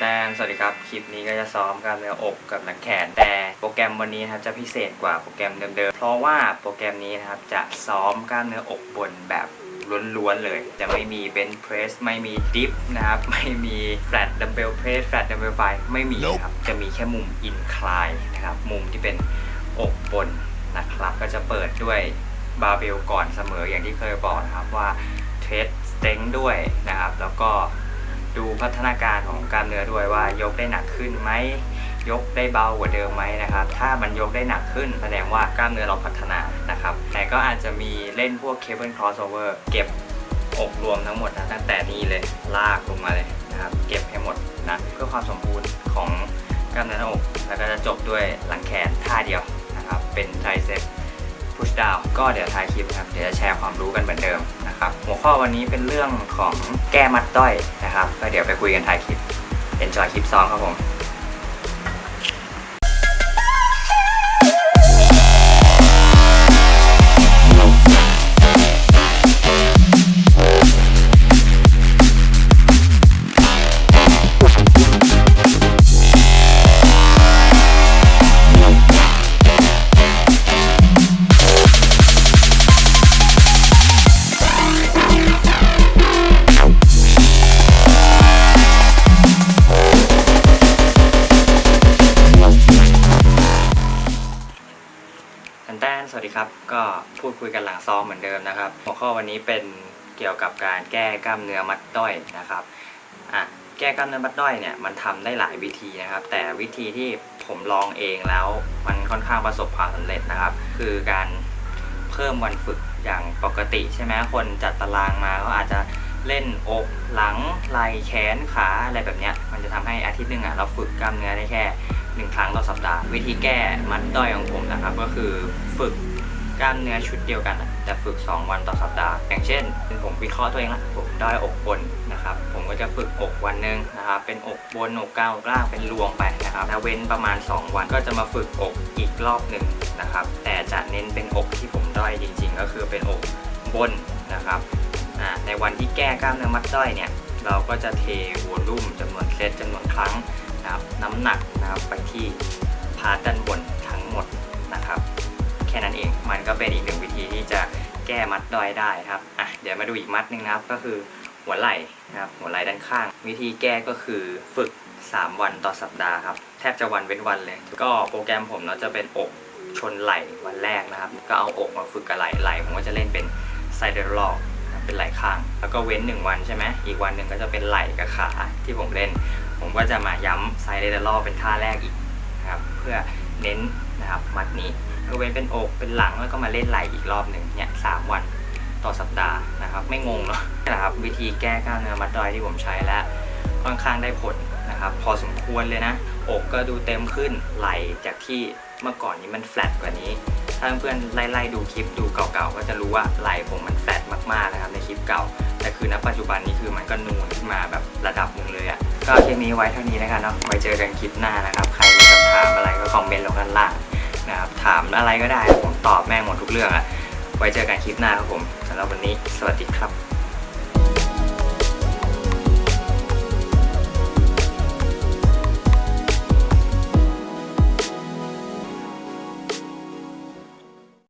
แต้มสวัสดีครับ คลิปนี้ก็จะซ้อมกล้ามเนื้ออกกับหลังแขน แต่โปรแกรมวันนี้นะครับจะพิเศษกว่าโปรแกรมเดิมๆ เพราะว่าโปรแกรมนี้นะครับจะซ้อมกล้ามเนื้ออกบนแบบล้วนๆเลย จะไม่มีเบน c h เพรสไม่มีดิฟนะครับ ไม่มีแฟลตดัมเบลเพรสแฟลตดัมเบลไฟไม่มีนะครับ จะมีแค่มุมอินคลายนะครับ มุมที่เป็นอกบนนะครับ ก็จะเปิดด้วยบาร์เบลก่อนเสมออย่างที่เคยบอกนะครับว่าเทสเต็งด้วยนะครับ แล้วก็ ดูพัฒนาการของกล้ามเนื้อด้วยว่ายกได้หนักขึ้นไหมยกได้เบากว่าเดิมไหมนะครับ ถ้ามันยกได้หนักขึ้น แสดงว่ากล้ามเนื้อเราพัฒนานะครับ แต่ก็อาจจะมีเล่นพวกเคเบิลครอสโอเวอร์เก็บอกรวมทั้งหมดนะตั้งแต่นี่เลยลากลงมาเลยนะครับ เก็บให้หมดนะเพื่อความสมบูรณ์ของกล้ามเนื้อหน้าอก แล้วก็จะจบด้วยหลังแขนท่าเดียวนะครับ เป็นไทเซ็ปพุชดาวก็เดี๋ยวท้ายคลิปนะครับเดี๋ยวจะแชร์ความรู้กันเหมือนเดิมนะครับ หัวข้อวันนี้เป็นเรื่องของแก้มัดด้อยนะครับ ก็เดี๋ยวไปคุยกันท้ายคลิป enjoy คลิปซ้อมครับผม แต้นสวัสดีครับ ก็พูดคุยกันหลังซ้อมเหมือนเดิมนะครับ หัวข้อวันนี้เป็นเกี่ยวกับการแก้กล้ามเนื้อมัดด้อยนะครับอะแก้กล้ามเนื้อมัดด้อยเนี่ยมันทำได้หลายวิธีนะครับ แต่วิธีที่ผมลองเองแล้วมันค่อนข้างประสบความสำเร็จนะครับ คือการเพิ่มวันฝึกอย่างปกติ ใช่ไหมคนจัดตารางมาก็อาจจะเล่นอกหลังไหล่แขนขาอะไรแบบเนี้ยมันจะทำให้อาทิตย์หนึ่งอะเราฝึกกล้ามเนื้อได้แค่ รั้งต่อสัปดาห์ วิธีแก้มัดด้อยของผมนะครับ ก็คือฝึกกล้ามเนื้อชุดเดียวกันแต่ฝึก 2 วันต่อสัปดาห์ อย่างเช่น ผมวิเคราะห์ตัวเองละผมด้อยอกบนนะครับ ผมก็จะฝึกอกวันหนึ่งนะครับ เป็นอกบนอกกลางอกล่างเป็นรวมไปนะครับแล้วเว้นประมาณ 2 วันก็จะมาฝึกอกอีกรอบหนึ่งนะครับ แต่จะเน้นเป็นอกที่ผมด้อยจริง ๆ ก็คือเป็นอกบนนะครับในวันที่แก้กล้ามเนื้อมัดด้อยเนี่ย เราก็จะเทวอลลุ่มจำนวนเซตจำนวนครั้ง นะครับน้ำหนักนะครับไปที่พาร์ทด้านบนทั้งหมดนะครับ แค่นั้นเองมันก็เป็นอีกหนึ่งวิธีที่จะแก้มัดดอยได้นะครับอะเดี๋ยวมาดูอีกมัดหนึ่งนะครับ ก็คือหัวไหล่นะครับหัวไหล่ด้านข้าง วิธีแก้ก็คือฝึก 3 วันต่อสัปดาห์ครับแทบจะวันเว้นวันเลย ก็โปรแกรมผมเนาะจะเป็นอกชนไหล่วันแรกนะครับ ก็เอาอกมาฝึกกับไหล่ไหล่ผมก็จะเล่นเป็นไซเดอร์ลอกเป็นไหล่ข้าง แล้วก็เว้น 1 วันใช่ไหมอีกวันหนึ่งก็จะเป็นไหล่กับขาที่ผมเล่น ผมก็จะมาย้ำไซเลเดอร์ลเป็นท่าแรกอีกนะครับเพื่อเน้นนะครับมัดนี้บริเว้นเป็นอกเป็นหลังแล้วก็มาเล่นไหล่อีกรอบหนึ่งเนี่ยสามวันต่อสัปดาห์นะครับ ไม่งงเนาะนี่แหละครับวิธีแก้กล้ามเนื้อมัดดอยที่ผมใช้แล้วค่อนข้างได้ผลนะครับ พอสมควรเลยนะ อกก็ดูเต็มขึ้นไหล่จากที่ เมื่อก่อนนี้มันแฟลตกว่านี้ ถ้าเพื่อนๆไล่ๆดูคลิปดูเก่าๆ ก็จะรู้ว่าไหล่ผมมันแฟลตมากๆนะครับในคลิปเก่า แต่คือณปัจจุบันนี้คือมันก็นูนขึ้นมาแบบระดับหนึ่งเลยอะ่ะ ก็คลิปนี้ไว้เท่านี้นะครับเนาะ ไว้เจอกันคลิปหน้านะครับ ใครมีคำถามอะไรก็คอมเมนต์ลงด้านล่างนะครับ ถามอะไรก็ได้ ผมตอบแม่งหมดทุกเรื่องอะ่ะ ไว้เจอกันคลิปหน้าครับผมสำหรับวันนี้ สวัสดีครับ